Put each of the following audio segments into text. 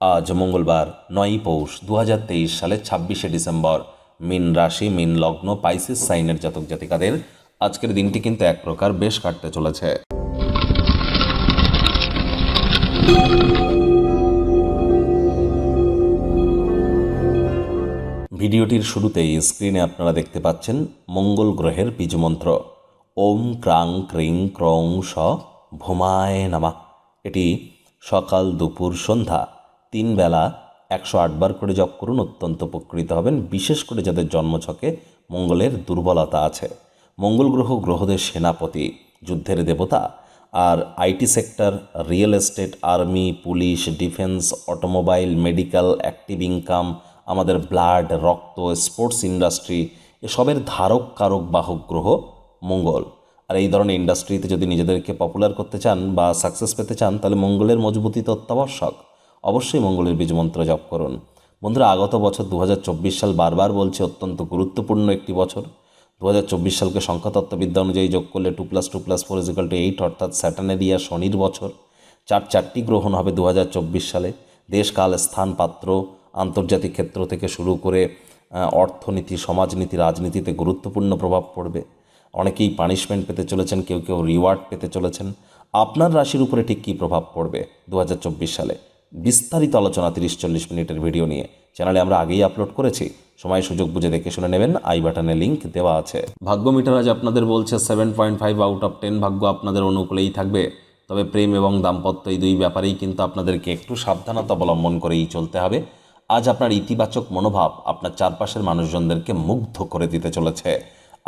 আজ মঙ্গলবার, নয়ই পৌষ দু সালের ছাব্বিশে ডিসেম্বর। মিন রাশি, মিন লগ্ন, পাইসিস সাইনের জাতক জাতিকাদের আজকের দিনটি কিন্তু এক প্রকার বেশ কাটতে চলেছে। ভিডিওটির শুরুতেই স্ক্রিনে আপনারা দেখতে পাচ্ছেন মঙ্গল গ্রহের বীজমন্ত্র ওম ক্রাং ক্রিং ক্রং স ভোমায় নামা। এটি সকাল দুপুর সন্ধ্যা। তিন বেলা একশো আটবার করে জপ করুন, অত্যন্ত উপকৃত হবেন। বিশেষ করে যাদের জন্মছকে মঙ্গলের দুর্বলতা আছে। মঙ্গল গ্রহ গ্রহদের সেনাপতি, যুদ্ধের দেবতা আর IT sector, real estate, army, police, defence, automobile, medical, active income, আমাদের ব্লাড, রক্ত, স্পোর্টস ইন্ডাস্ট্রি এসবের ধারক, কারক, বাহক গ্রহ মঙ্গল। আর এই ধরনের ইন্ডাস্ট্রিতে যদি নিজেদেরকে পপুলার করতে চান বা সাকসেস পেতে চান, তাহলে মঙ্গলের মজবুতি তো অত্যাবশ্যক অবশ্যই মঙ্গলের বীজমন্ত্র জপ করুন। বন্ধুরা, আগত বছর দু হাজার চব্বিশ সাল বারবার বলছে, অত্যন্ত গুরুত্বপূর্ণ একটি বছর। দু হাজার চব্বিশ সালকে সংখ্যাতত্ত্ববিদ্যা অনুযায়ী যোগ করলে two plus two plus four is equal to eight, অর্থাৎ স্যাটার্নের ইয়া শনির বছর। চার চারটি গ্রহণ হবে দু হাজার চব্বিশ সালে। দেশ, কাল, স্থান, পাত্র, আন্তর্জাতিক ক্ষেত্র থেকে শুরু করে অর্থনীতি, সমাজনীতি, রাজনীতিতে গুরুত্বপূর্ণ প্রভাব পড়বে। অনেকেই পানিশমেন্ট পেতে চলেছেন, কেউ কেউ রিওয়ার্ড পেতে চলেছেন। আপনার রাশির উপরে ঠিক কী প্রভাব পড়বে দু হাজার চব্বিশ সালে? বিস্তারিত আলোচনা তিরিশ চল্লিশ মিনিটের ভিডিও নিয়ে। চ্যানেলে আমরা আগেই আপলোড করেছি। সময় সুযোগ বুঝে দেখে শুনে নেবেন। আই বাটনে লিঙ্ক দেওয়া আছে। ভাগ্য মিটার আজ আপনাদের বলছে seven point five out of ten ভাগ্য আপনাদের অনুকূলেই থাকবে। তবে প্রেম এবং দাম্পত্য এই দুই ব্যাপারেই কিন্তু আপনাদেরকে একটু সাবধানতা অবলম্বন করেই চলতে হবে। আজ আপনার ইতিবাচক মনোভাব আপনার চারপাশের মানুষজনদেরকে মুগ্ধ করে দিতে চলেছে।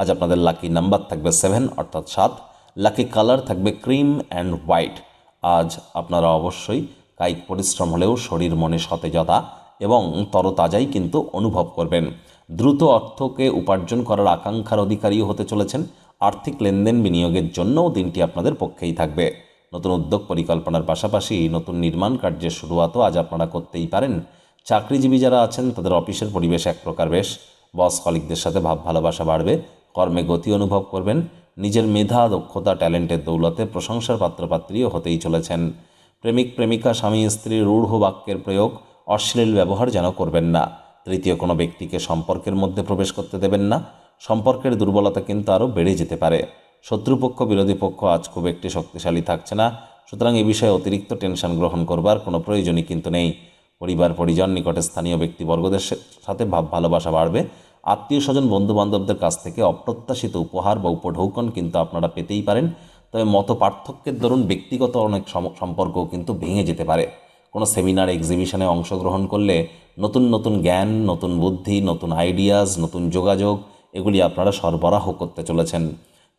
আজ আপনাদের লাকি নাম্বার থাকবে সেভেন অর্থাৎ সাত। লাকি কালার থাকবে ক্রিম অ্যান্ড হোয়াইট আজ আপনারা অবশ্যই কায়িক পরিশ্রম হলেও শরীর মনে সতেজতা এবং তরতাজাই কিন্তু অনুভব করবেন। দ্রুত অর্থকে উপার্জন করার আকাঙ্ক্ষার অধিকারীও হতে চলেছেন। আর্থিক লেনদেন বিনিয়োগের জন্যও দিনটি আপনাদের পক্ষেই থাকবে। নতুন উদ্যোগ পরিকল্পনার পাশাপাশি নতুন নির্মাণ কার্যের শুরুয়াতও আজ আপনারা করতেই পারেন। চাকরিজীবী যারা আছেন, তাদের অফিসের পরিবেশ এক প্রকার বেশ। বস কলিকদের সাথে ভাব ভালোবাসা বাড়বে, কর্মে গতি অনুভব করবেন। নিজের মেধা, দক্ষতা, ট্যালেন্টের দৌলতে প্রশংসার পাত্রপাত্রীও হতেই চলেছেন। প্রেমিক, প্রেমিকা, স্বামী স্ত্রীর রূঢ় বাক্যের প্রয়োগ অশ্লীল ব্যবহার যেন করবেন না। তৃতীয় কোনো ব্যক্তিকে সম্পর্কের মধ্যে প্রবেশ করতে দেবেন না। সম্পর্কের দুর্বলতা কিন্তু আরও বেড়ে যেতে পারে। শত্রুপক্ষ, বিরোধী পক্ষ আজ খুব একটি শক্তিশালী থাকছে না। সুতরাং এ বিষয়ে অতিরিক্ত টেনশন গ্রহণ করবার কোনো প্রয়োজনই কিন্তু নেই। পরিবার, পরিজন, নিকটে স্থানীয় ব্যক্তিবর্গদের সাথে ভাব ভালোবাসা বাড়বে। আত্মীয় স্বজন বন্ধু বান্ধবদের কাছ থেকে অপ্রত্যাশিত উপহার বা উপঢৌকন কিন্তু আপনারা পেতেই পারেন। তবে মত পার্থক্যের দরুন ব্যক্তিগত অনেক সম- সম্পর্কও কিন্তু ভেঙে যেতে পারে। কোনো সেমিনার এক্সিবিশনে অংশগ্রহণ করলে নতুন নতুন জ্ঞান, নতুন বুদ্ধি, নতুন আইডিয়াস নতুন যোগাযোগ, এগুলি আপনারা সরবরাহ করতে চলেছেন।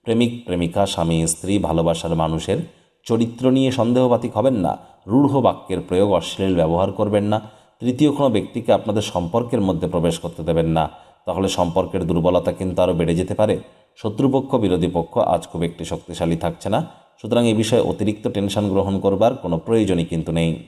প্রেমিক, প্রেমিকা, স্বামী, স্ত্রী, ভালোবাসার মানুষের চরিত্র নিয়ে সন্দেহবাতিক হবেন না। রূঢ় বাক্যের প্রয়োগ অশ্লীল ব্যবহার করবেন না। তৃতীয় কোনো ব্যক্তিকে আপনাদের সম্পর্কের মধ্যে প্রবেশ করতে দেবেন না। তাহলে সম্পর্কের দুর্বলতা কিন্তু আরও বেড়ে যেতে পারে। শত্রুপক্ষ, বিরোধী পক্ষ আজ খুব একটি শক্তিশালী থাকছে না। সুতরাং এ বিষয়ে অতিরিক্ত টেনশন গ্রহণ করবার কোনো প্রয়োজনই কিন্তু নেই।